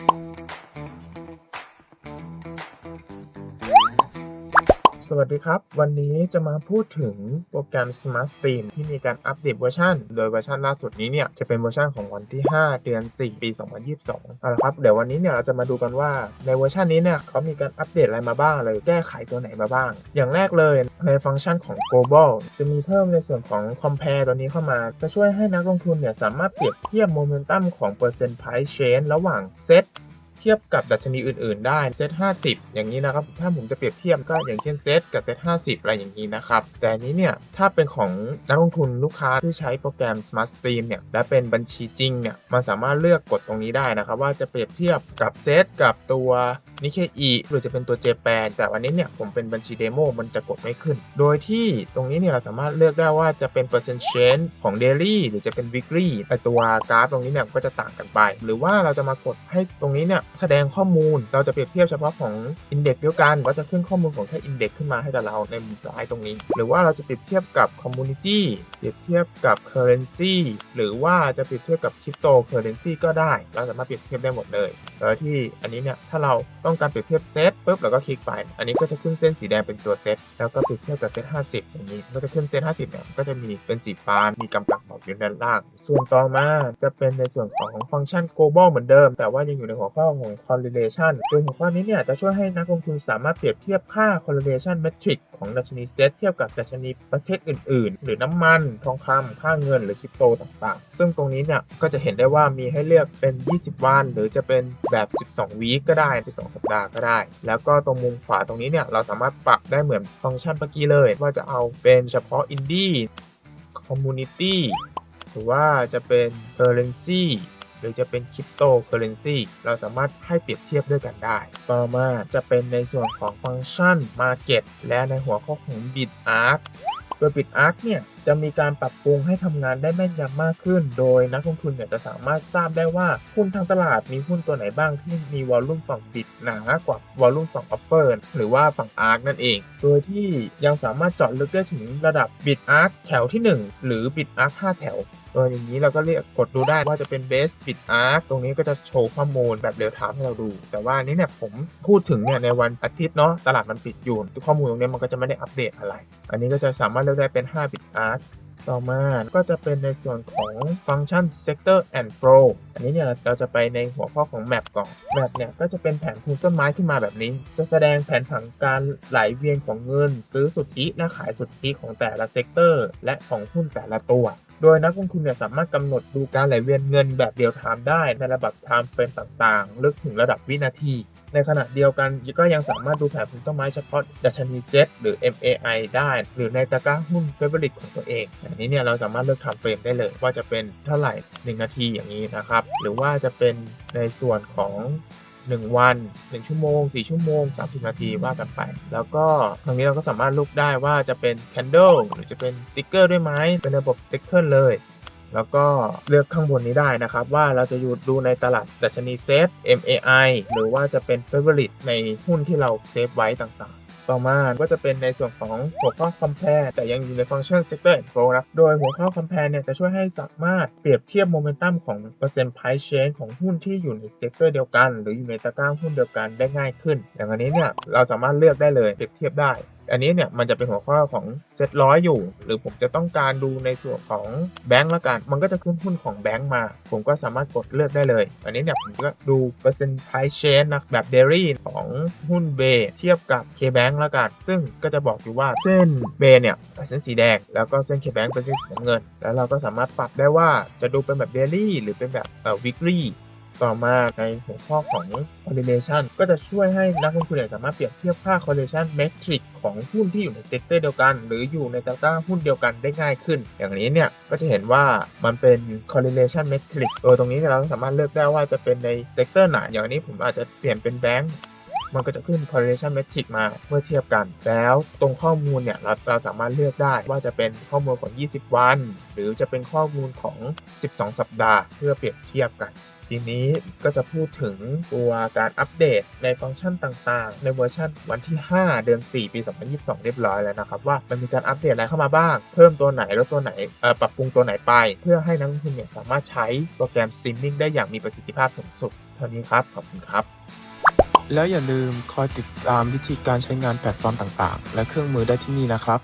Thank you. สวัสดีครับ วันนี้จะมาพูดถึงโปรแกรม Smart Stream ที่มีการอัปเดตเวอร์ชันโดยเวอร์ชันล่าสุดนี้เนี่ย จะเป็นเวอร์ชันของวันที่ 5 เดือน 4 ปี 2022เอาละครับ เดี๋ยววันนี้เนี่ยเราจะมาดูกันว่าในเวอร์ชันนี้เนี่ยเขามีการอัปเดตอะไรมาบ้างเลยแก้ไขตัวไหนมาบ้าง อย่างแรกเลยในฟังก์ชันของ global จะมีเพิ่มในส่วนของ compare ตัวนี้เข้ามา จะช่วยให้นักลงทุนเนี่ยสามารถเปรียบเทียบโมเมนตัมของ percent price change ระหว่างเซต เทียบกับดัชนีอื่นๆ ได้เซต50 อย่างนี้นะครับ ถ้าผมจะเปรียบเทียบก็อย่างเช่นเซตกับเซต50 อะไรอย่างนี้นะครับ แต่นี้เนี่ย ถ้าเป็นของนักลงทุนลูกค้าที่ใช้โปรแกรม Smart Stream เนี่ย และเป็นบัญชีจริงเนี่ย มันสามารถเลือกกดตรงนี้ได้นะครับ ว่าจะเปรียบเทียบกับเซตกับตัวนิเคอีหรือจะเป็นตัวเจแปนแต่วันนี้เนี่ยผมเป็นบัญชีเดโมมันจะกดไม่ขึ้น โดยที่ตรงนี้เนี่ยเราสามารถเลือกได้ว่าจะเป็นเปอร์เซ็นต์เชนของ Daily หรือจะเป็น Weekly ไอตัวกราฟตรงนี้เนี่ยก็จะต่างกันไป หรือว่าเราจะมากดให้ตรงนี้เนี่ยแสดงข้อมูลเราจะเปรียบเทียบเฉพาะของอินเด็กซ์เดียวกันก็จะขึ้นข้อมูลของแค่อินเด็กซ์ขึ้นมาให้กับเราในมุมซ้ายตรงนี้ หรือว่าเราจะเปรียบเทียบกับคอมมูนิตี้เปรียบเทียบกับ Currency หรือว่าจะเปรียบเทียบกับคริปโตเคอร์เรนซีก็ได้ เราสามารถเปรียบเทียบได้หมดเลยโดยที่อันนี้เนี่ยถ้าเราต้องการเปรียบเทียบเซตปุ๊บเราก็คลิกไป อันนี้ก็จะขึ้นเส้นสีแดงเป็นตัวเซตแล้วก็เปรียบเทียบกับเซต50อย่างนี้ก็จะขึ้นเซต50เนี่ยก็จะมีเป็นสีฟ้ามีกำกับบอกอยู่ด้านล่าง ส่วนต่อมาจะเป็นในส่วนของฟังก์ชัน global เหมือนเดิม แต่ว่ายังอยู่ในหัวข้อของ correlation โดยหัวข้อนี้เนี่ยจะช่วยให้นักลงทุนสามารถเปรียบเทียบค่า correlation metric ของดัชนีเซตเทียบกับดัชนีประเทศอื่น ๆ หรือน้ำมัน ทองคำค่าเงินหรือคริปโตต่าง ๆ ซึ่งตรงนี้เนี่ยก็จะเห็นได้ว่ามีให้เลือกเป็น 20 วัน หรือจะเป็นแบบ 12 วีก็ได้ 12 สัปดาห์ก็ได้ แล้วก็ตรงมุมขวาตรงนี้เนี่ยเราสามารถปรับได้เหมือนฟังก์ชันเมื่อกี้เลย ว่าจะเอาเป็นเฉพาะอินดี้คอมมูนิตี้หรือว่าจะเป็น currency หรือจะเป็นคริปโตเคอเรนซีเราสามารถให้เปรียบเทียบด้วยกันได้ ต่อมาจะเป็นในส่วนของฟังก์ชัน Market และในหัวข้อของ Bit Art โดย Bit Art เนี่ยจะมีการปรับปรุงให้ทำงานได้แม่นยำมากขึ้น โดยนักลงทุนเนี่ยจะสามารถทราบได้ว่าหุ้นทางตลาดมีหุ้นตัวไหนบ้างที่มีวอลลุ่มฝั่งบิดหนากว่าวอลลุ่มฝั่งออฟเฟอร์หรือว่าฝั่งอาร์คนั่นเอง โดยที่ยังสามารถเจาะลึกได้ถึงระดับบิดอาร์คแถวที่ 1 หรือบิดอาร์ค5แถวโดยอย่างนี้เราก็เรียกกดดูได้ว่าจะเป็นเบสบิดอาร์คตรงนี้ก็จะโชว์ข้อมูลแบบเรียลไทม์ให้เราดู แต่ว่านนี้เนี่ยผมพูดถึงเนี่ยในวันอาทิตย์เนาะตลาดมันปิดอยู่ข้อมูลตรงนี้มันก็จะไม่ได้อัปเดตอะไร อันนี้ก็จะสามารถเลือกได้เป็น5บิดอาร์คต่อมาก็จะเป็นในส่วนของฟังก์ชัน sector and flow อันนี้เนี่ยเราจะไปในหัวข้อของ map ก่อน map เนี่ยก็จะเป็นแผนภูมิต้นไม้ขึ้นมาแบบนี้ จะแสดงแผนผังการไหลเวียนของเงิน ซื้อสุทธิและขายสุทธิของแต่ละ sector และของหุ้นแต่ละตัว โดยนักลงทุนเนี่ยสามารถกำหนดดูการไหลเวียนเงินแบบเดียวไทม์ได้ในระดับไทม์เฟรมต่างๆ ลึกถึงระดับวินาที ในขณะเดียวกันก็ยังสามารถดูแผนภูมิต้นไม้เฉพาะดัชนีเซตหรือ MAI ได้ หรือในตะกร้าหุ้นเฟเวอริตของตัวเองอันนี้เนี่ยเราสามารถเลือกทำเฟรมได้เลย ว่าจะเป็นเท่าไหร่ 1 นาทีอย่างนี้นะครับ หรือว่าจะเป็นในส่วนของ1 วัน 1 ชั่วโมง 4 ชั่วโมง 30 นาทีว่ากันไป แล้วก็ทางนี้เราก็สามารถลุกได้ว่าจะเป็น candle หรือจะเป็นติ๊กเกอร์ด้วยไหมเป็นระบบ second เลย แล้วก็เลือกข้างบนนี้ได้นะครับ ว่าเราจะอยู่ดูในตลาดดัชนีเซฟ MAI หรือว่าจะเป็น Favorite ในหุ้นที่เราเซฟไว้ต่างๆ ต่อมาก็จะเป็นในส่วนของหัวข้อ compare แต่ยังอยู่ในฟังก์ชัน sector and flow นะโดยหัวข้อ compare เนี่ยจะช่วยให้สามารถเปรียบเทียบโมเมนตัมของเปอร์เซ็นต์ price change ของหุ้นที่อยู่ใน sector เดียวกัน หรืออยู่ในตะกร้าหุ้นเดียวกันได้ง่ายขึ้น อย่างอันนี้เนี่ยเราสามารถเลือกได้เลยเปรียบเทียบได้ อันนี้เนี่ยมันจะเป็นหัวข้อของเซ็ตร้อยอยู่ หรือผมจะต้องการดูในส่วนของแบงก์ละกัน มันก็จะขึ้นหุ้นของแบงก์มา ผมก็สามารถกดเลือกได้เลย อันนี้เนี่ยผมก็ดูเปอร์เซ็นต์ไพเชนนะแบบเดลี่ของหุ้นเบเทียบกับ K-Bank ละกัน ซึ่งก็จะบอกอยู่ว่าเส้นเบเนี่ยเป็นเส้นสีแดง แล้วก็เส้น K-Bank เป็นเส้นสีน้ำเงิน แล้วเราก็สามารถปรับได้ว่าจะดูเป็นแบบเดลี่หรือเป็นแบบเอ่อ weekly ต่อมาในหัวข้อของ correlation ก็จะช่วยให้นักลงทุนสามารถเปรียบเทียบค่า correlation metric ของหุ้นที่อยู่ในเซกเตอร์เดียวกัน หรืออยู่ในตะกร้าหุ้นเดียวกันได้ง่ายขึ้น อย่างนี้เนี่ยก็จะเห็นว่ามันเป็น correlation metric โดยตรงนี้เนี่ยเราสามารถเลือกได้ว่าจะเป็นในเซกเตอร์ไหน อย่างนี้ผมอาจจะเปลี่ยนเป็นแบงก์มันก็จะขึ้น correlation metric มาเมื่อเทียบกัน แล้วตรงข้อมูลเนี่ยเราเราสามารถเลือกได้ว่าจะเป็นข้อมูลของ 20 วัน หรือจะเป็นข้อมูลของ 12 สัปดาห์ เพื่อเปรียบเทียบกัน ทีนี้ก็จะพูดถึงตัวการอัปเดตในฟังก์ชันต่างๆ ในเวอร์ชันวันที่ 5 เดือน 4 ปี 2022 เรียบร้อยแล้วนะครับ ว่ามันมีการอัปเดตอะไรเข้ามาบ้าง เพิ่มตัวไหนลดตัวไหนปรับปรุงตัวไหนไป เพื่อให้นักลงทุนเนี่ยสามารถใช้โปรแกรม Streaming ได้อย่างมีประสิทธิภาพสูงสุดเท่านี้ครับ ขอบคุณครับแล้วอย่าลืมคอยติดตามวิธีการใช้งานแพลตฟอร์มต่างๆ และเครื่องมือได้ที่นี่นะครับ